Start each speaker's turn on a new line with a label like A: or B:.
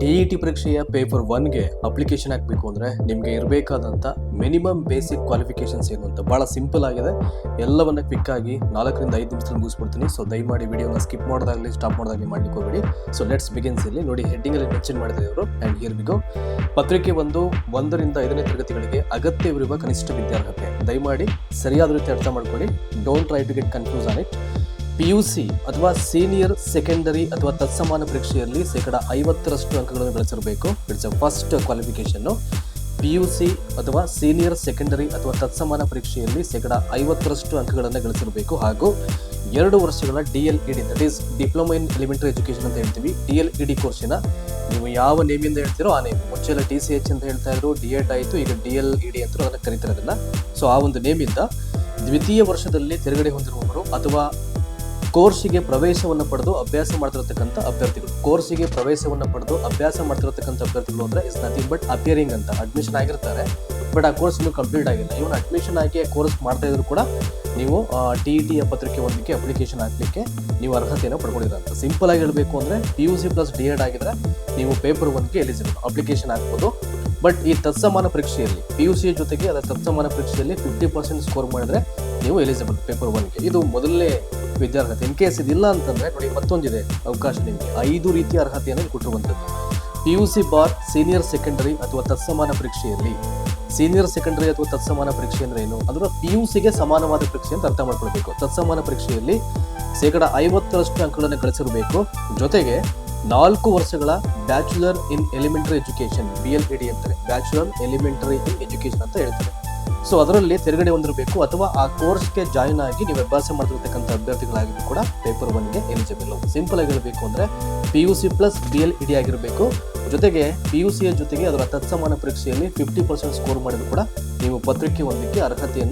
A: T E T ಪರೀಕ್ಷೆಯ paper ಒನ್ಗೆ application ಹಾಕಬೇಕು ಅಂದರೆ ನಿಮಗೆ ಇರಬೇಕಾದಂಥ ಮಿನಿಮಮ್ ಬೇಸಿಕ್ ಕ್ವಾಲಿಫಿಕೇಶನ್ಸ್ ಏನು ಅಂತ ಭಾಳ ಸಿಂಪಲ್ ಆಗಿದೆ. ಎಲ್ಲವನ್ನ ಕ್ವಿಕ್ ಆಗಿ ನಾಲ್ಕರಿಂದ ಐದು ನಿಮಿಷದಲ್ಲಿ ಮುಗಿಸ್ಬಿಡ್ತೀನಿ. ಸೊ ದಯಮಾಡಿ ವಿಡಿಯೋನ ಸ್ಕಿಪ್ ಮಾಡೋದಾಗಲಿ ಸ್ಟಾಪ್ ಮಾಡೋದಾಗಲಿ ಮಾಡ್ಲಿಕ್ಕೆ ಹೋಗಬೇಡಿ. ಸೊ ಲೆಟ್ಸ್ ಬಿಗಿನ್ಸ್ ಇಲ್ಲಿ ನೋಡಿ ಹೆಡ್ಡಿಂಗಲ್ಲಿ ಮೆನ್ಷನ್ ಮಾಡಿದ್ದಾರೆ ಅವರು ಆ್ಯಂಡ್ ಬಿಗೋ ಪತ್ರಿಕೆ ಒಂದು, ಒಂದರಿಂದ ಐದನೇ ತರಗತಿಗಳಿಗೆ ಅಗತ್ಯವಿರುವ ಕನಿಷ್ಠ ವಿದ್ಯಾರ್ಹತೆ. ದಯಮಾಡಿ ಸರಿಯಾದ ರೀತಿ ಅರ್ಥ ಮಾಡ್ಕೊಳ್ಳಿ. Don't try to get confuse on it P U C ಅಥವಾ ಸೀನಿಯರ್, ಸೆಕೆಂಡರಿ ಅಥವಾ ತತ್ಸಮಾನ ಪರೀಕ್ಷೆಯಲ್ಲಿ ಶೇಕಡ ಐವತ್ತರಷ್ಟು ಅಂಕಗಳನ್ನು ಗಳಿಸಿರಬೇಕು. ಇಟ್ಸ್ ಅ ಫಸ್ಟ್ ಕ್ವಾಲಿಫಿಕೇಶನ್ನು ಪಿ ಯು ಸಿ ಅಥವಾ ಸೀನಿಯರ್, ಸೆಕೆಂಡರಿ ಅಥವಾ ತತ್ಸಮಾನ ಪರೀಕ್ಷೆಯಲ್ಲಿ ಶೇಕಡ ಐವತ್ತರಷ್ಟು ಅಂಕಗಳನ್ನು ಗಳಿಸಿರಬೇಕು. ಹಾಗೂ ಎರಡು ವರ್ಷಗಳ D L E D that is diploma in elementary education ಅಂತ ಹೇಳ್ತೀವಿ. ಡಿ ಎಲ್ ಇ ಡಿ ಕೋರ್ಸಿನ ನೀವು ಯಾವ ನೇಮಿಂದ ಹೇಳ್ತೀರೋ ಆ ನೇಮ್ ಮುಂಚೆಲ್ಲ ಟಿ ಸಿ ಎಚ್ ಅಂತ ಹೇಳ್ತಾ ಇದ್ರು, ಡಿ ಎಡ್ ಆಯಿತು, ಈಗ ಡಿ ಎಲ್ ಇ ಡಿ ಅಂತ ಅದನ್ನು ಕರೀತಾರೆ ಸೊ ಆ ಒಂದು ನೇಮಿಂದ ದ್ವಿತೀಯ ವರ್ಷದಲ್ಲಿ ತೆರಗಡೆ ಹೊಂದಿರುವವರು ಅಥವಾ ಕೋರ್ಸಿಗೆ ಪ್ರವೇಶವನ್ನು ಪಡೆದು ಅಭ್ಯಾಸ ಮಾಡ್ತಿರತಕ್ಕಂಥ ಅಭ್ಯರ್ಥಿಗಳು. ಕೋರ್ಸಿಗೆ ಪ್ರವೇಶವನ್ನು ಪಡೆದು ಅಭ್ಯಾಸ ಮಾಡ್ತಿರತಕ್ಕಂಥ ಅಭ್ಯರ್ಥಿಗಳು ಅಂದರೆ ಇಸ್ ನಥಿಂಗ್ ಬಟ್ ಅಪಿಯರಿಂಗ್ ಅಂತ ಅಡ್ಮಿಷನ್ ಆಗಿರ್ತಾರೆ. ಬಟ್ ಆ ಕೋರ್ಸ್ ಇನ್ನೂ ಕಂಪ್ಲೀಟ್ ಆಗಿಲ್ಲ. ಇವನು ಅಡ್ಮಿಷನ್ ಆಗಿ ಕೋರ್ಸ್ ಮಾಡ್ತಾ ಇದ್ರು ಕೂಡ ನೀವು ಟಿ ಇ ಟಿ ಪತ್ರಿಕೆ ಒಂದಕ್ಕೆ ಅಪ್ಲಿಕೇಶನ್ ಹಾಕಲಿಕ್ಕೆ ನೀವು ಅರ್ಹತೆಯನ್ನು ಪಡ್ಕೊಂಡಿರಂತ ಸಿಂಪಲ್ ಆಗಿ ಹೇಳಬೇಕು ಅಂದರೆ P U C plus D Ed ಆಗಿದ್ರೆ ನೀವು ಪೇಪರ್ ಒನ್ಗೆ ಎಲಿಜಿಬಲ್ ಅಪ್ಲಿಕೇಶನ್ ಹಾಕ್ಬೋದು. ಬಟ್ ಈ ತತ್ಸಮಾನ ಪರೀಕ್ಷೆಯಲ್ಲಿ ಪಿ ಯು ಸಿ ಜೊತೆಗೆ ಅದರ ತತ್ಸಮಾನ ಪರೀಕ್ಷೆಯಲ್ಲಿ ಫಿಫ್ಟಿ ಪರ್ಸೆಂಟ್ ಸ್ಕೋರ್ ಮಾಡಿದ್ರೆ ನೀವು ಎಲಿಜಿಬಲ್ ಪೇಪರ್ ಒನ್ಗೆ ಇದು ಮೊದಲನೇ ವಿದ್ಯಾರ್ಹತೆ ಇನ್ ಕೇಸ್ ಇದಿಲ್ಲ ಅಂತಂದ್ರೆ ನೋಡಿ ಮತ್ತೊಂದಿದೆ ಅವಕಾಶ ನಿಮಗೆ. ಐದು ರೀತಿಯ ಅರ್ಹತೆಯನ್ನು ಕೊಟ್ಟಿರುವಂಥದ್ದು. ಪಿ ಯು ಸಿ ಬಾರ್ ಸೀನಿಯರ್ ಸೆಕೆಂಡರಿ ಅಥವಾ ತತ್ಸಮಾನ ಪರೀಕ್ಷೆಯಲ್ಲಿ. ಸೀನಿಯರ್ ಸೆಕೆಂಡರಿ ಅಥವಾ ತತ್ಸಮಾನ ಪರೀಕ್ಷೆ ಅಂದ್ರೆ ಏನು? ಅದರ ಪಿ ಯು ಸಿಗೆ ಸಮಾನವಾದ ಪರೀಕ್ಷೆ ಅಂತ ಅರ್ಥ ಮಾಡ್ಕೊಳ್ಬೇಕು. ತತ್ಸಮಾನ ಪರೀಕ್ಷೆಯಲ್ಲಿ ಶೇಕಡ ಐವತ್ತರಷ್ಟು ಅಂಕಗಳನ್ನು ಗಳಿಸಿರಬೇಕು. ಜೊತೆಗೆ ನಾಲ್ಕು ವರ್ಷಗಳ bachelor in elementary education B L E D ಅಂತಾರೆ. ಬ್ಯಾಚುಲರ್ ಎಲಿಮೆಂಟರಿ ಇನ್ ಎಜುಕೇಶನ್ ಅಂತ ಹೇಳ್ತಾರೆ. ಸೊ ಅದರಲ್ಲಿ ತಿರುಗಡೆ ಹೊಂದಿರಬೇಕು ಅಥವಾ ಆ ಕೋರ್ಸ್ಗೆ ಜಾಯಿನ್ ಆಗಿ ನೀವು ಅಭ್ಯಾಸ ಮಾಡ್ತಿರ್ತಕ್ಕಂಥ ಅಭ್ಯರ್ಥಿಗಳಾಗಿದ್ದು ಕೂಡ ಪೇಪರ್ ಒನ್ಗೆ ಎಲಿಜಿಬಲ್ ಸಿಂಪಲ್ ಆಗಿ ಹೇಳಬೇಕು ಅಂದರೆ P U C plus B L E D ಆಗಿರಬೇಕು. ಜೊತೆಗೆ ಪಿ ಯು ಸಿಯ ಜೊತೆಗೆ ಅದರ ತತ್ಸಮಾನ ಪರೀಕ್ಷೆಯಲ್ಲಿ ಫಿಫ್ಟಿ ಪರ್ಸೆಂಟ್ ಸ್ಕೋರ್ ಮಾಡಿದ್ರು ಕೂಡ ನೀವು ಪತ್ರಿಕೆ ಒಂದಕ್ಕೆ ಅರ್ಹತೆಯನ್ನು